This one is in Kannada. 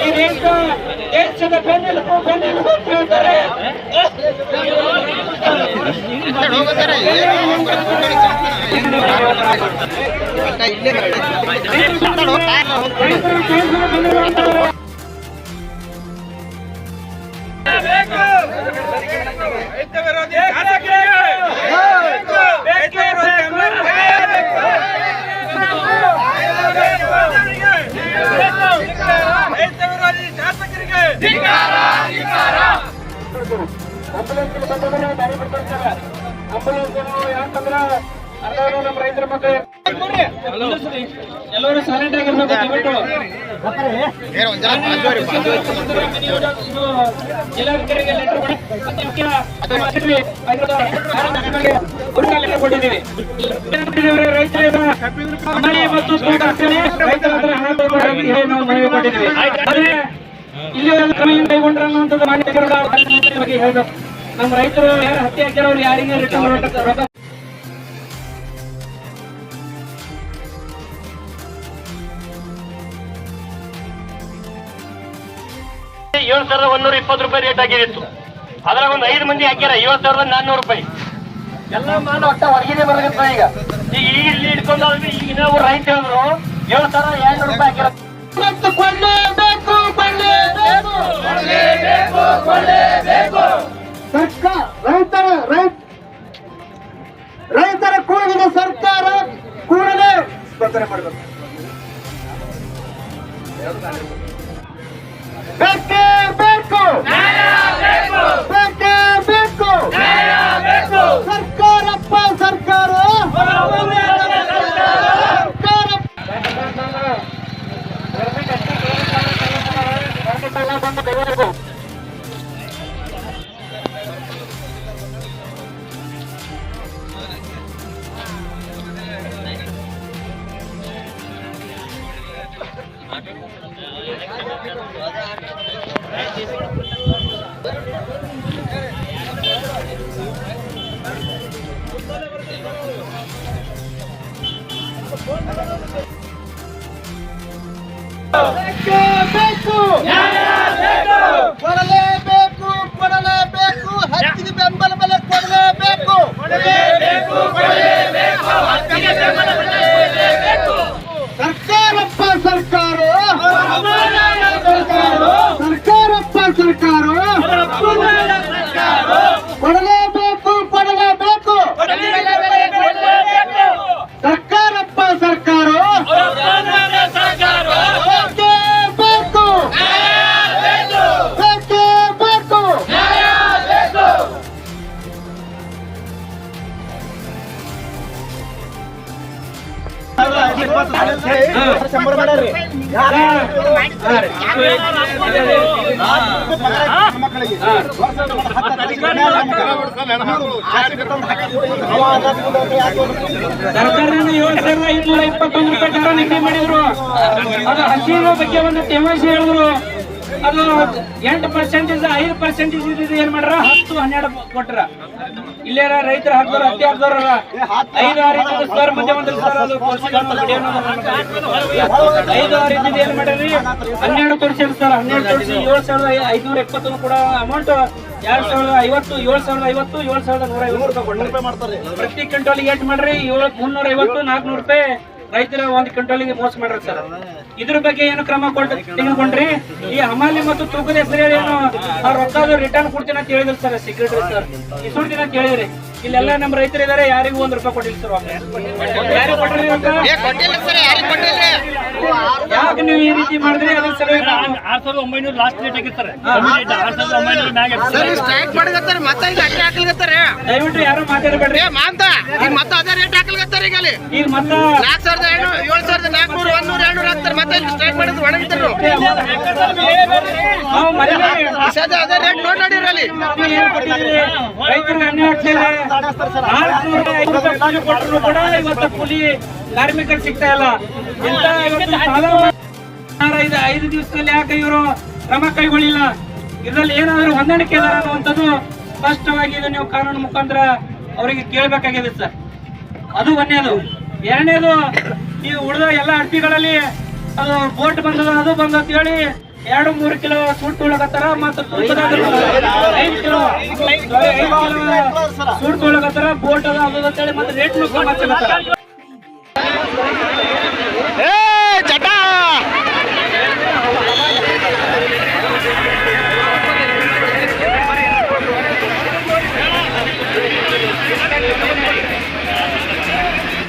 ಈ ದೇಶ ದೇಶದ ಬೆನ್ನೆಲುಬು ಬೆನ್ನೆಲುಬು ಅಂತ ಹೇಳ್ತಾರೆ ರೈತ ದೇಶದ ಆಂಬುಲೆನ್ಸ್ ಬಂದವರು ದಾರಿ ಬಿಡ್ತಾರೆ ಆಂಬುಲೆನ್ಸ್ ಯಾಕಂದ್ರ ಅರ್ಧ ನಮ್ಮ ರೈತರ ಮಕ್ಕಳು. ಎಲ್ಲರೂ ಸೈಲೆಂಟ್ ಆಗಿರ್ಬೇಕು ದಯವಿಟ್ಟು. ಜಿಲ್ಲಾಧಿಕಾರಿಗೆ ಲೆಟರ್ ಕೊಟ್ಟಿದ್ದೀವಿ ಮನೆ ಮತ್ತು ರೈತರ ಹಣ ನಾವು ಮನವಿ ಕೊಟ್ಟಿದ್ದೀವಿ. ಆದ್ರೆ ಇಲ್ಲಿ ಕ್ರಮ ಕೈಗೊಂಡ್ರ ಬಗ್ಗೆ ಹೇಳ್ಬೇಕು ನಮ್ಮ ರೈತರು ಯಾರು ಹತ್ಯೆ ಹಾಕಿರೋರು ಯಾರಿಗೆ ರಿಟರ್ನ್ ರೊಕ್ಕ ಏಳು ಸಾವಿರದ ಒಂದೂರ ಇಪ್ಪತ್ತು ರೂಪಾಯಿ ರೇಟ್ ಆಗಿರಿತ್ತು ಅದ್ರಾಗ ಒಂದು ಐದು ಮಂದಿ ಹಾಕ್ಯಾರ ಏಳು ಸಾವಿರದ ನಾನ್ನೂರು ರೂಪಾಯಿ. ಎಲ್ಲ ಮಾಲ್ ಒಟ್ಟ ಹೊರಗಿದೆ ಬರಗತ್ತ ಈಗ. ಈಗ ಈಗ ಇಲ್ಲಿ ಹಿಡ್ಕೊಂಡು ಈಗ ರೈತ ಹೇಳಿದ್ರು ಏಳು ಸಾವಿರ ಎರಡು ರೂಪಾಯಿ ಹಾಕ್ಯಾರ. ರೈತರ, ರೈತ ರೈತರ ಕೂಗಿದ ಸರ್ಕಾರ ಕೂಡಲೇ ಸ್ಪಂದನೆ ಮಾಡಬೇಕು. ಬೇಕೇ ಬೇಕು. ಬೇಕೇ ಬೇಕು. ಸರ್ಕಾರಪ್ಪ, ಸರ್ಕಾರ. ಸರ್ಕಾರ ಬೇಕೇ ಬೇಕು ಕೊಡಲೇಬೇಕು ಕೊಡಲೇಬೇಕು. ಹತ್ತಿಗೆ ಬೆಂಬಲ ಬೆಲೆ ಕೊಡಲೇಬೇಕು. ಸರ್ಕಾರಪ್ಪ ಸರ್ಕಾರ. ಸರ್ಕಾರಪ್ಪ ಸರ್ಕಾರ. ಕೊಡಲೇಬೇಕು ಏಳು ಸಾವಿರದ ಐನೂರ ಇಪ್ಪತ್ತೊಂದು ರೂಪಾಯಿ ದರ ನಿಗದಿ ಮಾಡಿದ್ರು. ಅದು ಹಸಿರು ಬಗ್ಗೆ ಒಂದು ತೇವಾಂಶ ಹೇಳಿದ್ರು. ಅದು ಎಂಟು ಪರ್ಸೆಂಟೇಜ್ ಐದು ಪರ್ಸೆಂಟೇಜ್ ಇದ್ದಿದ್ದು ಏನ್ ಮಾಡ್ರ? ಹತ್ತು, ಹನ್ನೆರಡು ಕೊಟ್ರ. ಇಲ್ಲೇರ ರೈತರ ಹಾಕ್ದವ್ರ ಹತ್ತಿ ಹಾಕ್ದವ್ರ ಐದು ಆರು ಇದ್ದಿದ್ದು ಸರ್ ಮಧ್ಯ ಒಂದು ಸರ್ ಅದು ಐದು ಆರು ಇದ್ದಿದ್ದು ಏನ್ ಮಾಡ್ರಿ? ಹನ್ನೆರಡು ಪರ್ಸೆಂಟ್ ಸರ್, ಹನ್ನೆರಡು ಪರ್ಸೆಂಟ್ ಏಳು ಸಾವಿರದ ಐದುನೂರ ಇಪ್ಪತ್ತೊಂದು ಕೂಡ ಅಮೌಂಟ್ ಎರಡ್ ಸಾವಿರದ ಐವತ್ತು, ಏಳು ಸಾವಿರದ ಐವತ್ತು, ಏಳು ಸಾವಿರದ ನೂರ ಐವತ್ತು ರೂಪಾಯಿ ಪ್ರತಿ ಕ್ವಿಂಟಲ್ಗೆ ಏಟ್ ಮಾಡ್ರಿ, ಏಳು ಮುನ್ನೂರ ಐವತ್ತು, ನಾಲ್ಕುನೂರು ರೂಪಾಯಿ ರೈತರ ಒಂದು ಕ್ವಿಂಟಲ್ಗೆ ಮೋಸ ಮಾಡ್ರಿ ಸರ್. ಇದ್ರ ಬಗ್ಗೆ ಏನು ಕ್ರಮ ತೆಗೆದುಕೊಂಡ್ರಿ ಈ ಹಮಾಲಿ ಮತ್ತು ತೂಕದ ಹೆಸರು ಏನು ರೊಕ್ಕ ರಿಟರ್ನ್ ಕೊಡ್ತೀನಿ ಅಂತ ಹೇಳಿದ್ರು ಸರ್ ಸೆಕ್ರೆಟರಿ ಸರ್ ಈ ದಿನ ಅಂತ ಹೇಳಿದ್ರಿ ಇಲ್ಲೆಲ್ಲ ನಮ್ಮ ರೈತರಿದ್ದಾರೆ, ಯಾರಿಗೂ ಒಂದ್ ರೂಪಾಯಿ ಕೊಟ್ಟಿಲ್ಲ ಸರ್, ಯಾರಿಗೂ ಕೊಟ್ಟಿಲ್ಲ. ರೊಕ್ಕ? ಮಾಡಿದ್ರೆ ಅದ್ರ ಸಲುವಾಗಿ ನಾವು ಆರ್ ಸಾವಿರದ ಒಂಬೈನೂರು ಲಾಸ್ಟ್ ರೇಟ್ ಆಗಿರ್ತಾರೆ ಆರ್ ಸಾವಿರದ ಒಂಬೈನೂರ ಮ್ಯಾಗ ಸರಿ ಸ್ಟ್ರೈಕ್ ಮಾಡಿಗತ್ತಾರ ಮತ್ತೆ ಈಗ ಅಡ್ಡಿ ಹಾಕ್ಲಿಗತ್ತಾರ ದಯವಿಟ್ಟು ಯಾರು ಮಾತಾಡಬೇಡ್ರಿ. ಏ ಮಾಂತ ಈಗ ಮತ್ತೆ ಅದೇ ರೇಟ್ ಹಾಕ್ಲಿಗತ್ತಾರ ಈಗ ಅಲ್ಲಿ. ಈಗ ಮತ್ತ ನಾಲ್ಕು ಸಾವಿರದ ಏಳು ಏಳು ಸಾವಿರದ ನಾಲ್ಕುನೂರು ಒಂದೂರ ಹಾಕ್ತಾರೆ ಮತ್ತೆ ಇಲ್ಲಿ ಸ್ಟ್ರೈಕ್ ಮಾಡಿದ್ರು ಒಣಗಿದ್ರು. ನಾವು ಅದೇ ರೇಟ್ ನೋಡ್ ನೋಡಿರಿ ಅಲ್ಲಿ. ರೈತರಿಗೆ ಅನ್ಯಾಯ ಆಗ್ತಿದೆ ನಾಲ್ಕುನೂರ ಐದು ರೂಪಾಯಿ ಕೂಲಿ ಕೊಟ್ಟರು ಕೂಡ ಇವತ್ತು ಕೂಲಿ ಕಾರ್ಮಿಕರು ಸಿಗ್ತಾ ಇಲ್ಲ. ಇಂಥ ಇವತ್ತು ಸಾಲ ಐದು ಐದು ದಿವಸದಲ್ಲಿ ಯಾಕೆ ಇವರು ಕ್ರಮ ಕೈಗೊಳ್ಳಿಲ್ಲ? ಇದರಲ್ಲಿ ಏನಾದರೂ ಹೊಂದಾಣಿಕೆ ಇದಾರ ಅನ್ನುವಂಥದ್ದು ಸ್ಪಷ್ಟವಾಗಿ ಇದು ನೀವು ಕಾನೂನು ಮುಖಾಂತರ ಅವರಿಗೆ ಕೇಳಬೇಕಾಗಿದೆ ಸರ್. ಅದು ಒಂದೇದು. ಎರಡನೇದು, ಈ ಉಳಿದ ಎಲ್ಲ ಅಡ್ಪಿಗಳಲ್ಲಿ ಅದು ಬೋಟ್ ಬಂದದ, ಅದು ಬಂದ ಅಂತ ಹೇಳಿ ಎರಡು, ಮೂರು ಕಿಲೋ ಸೂಟ್ ಉಳಗತ್ತಾರ ಮತ್ತು ಐದು ಕಿಲೋ ಐದು ಕಿಲೋ ಸೂಟ್ ತೊಳಕತ್ತಾರ ಬೋಟ್ ಅದ, ಅದು ಅಂತ ಹೇಳಿ ಮತ್ತೆ ರೇಟ್ ಮಾಡ್ತಾರೆ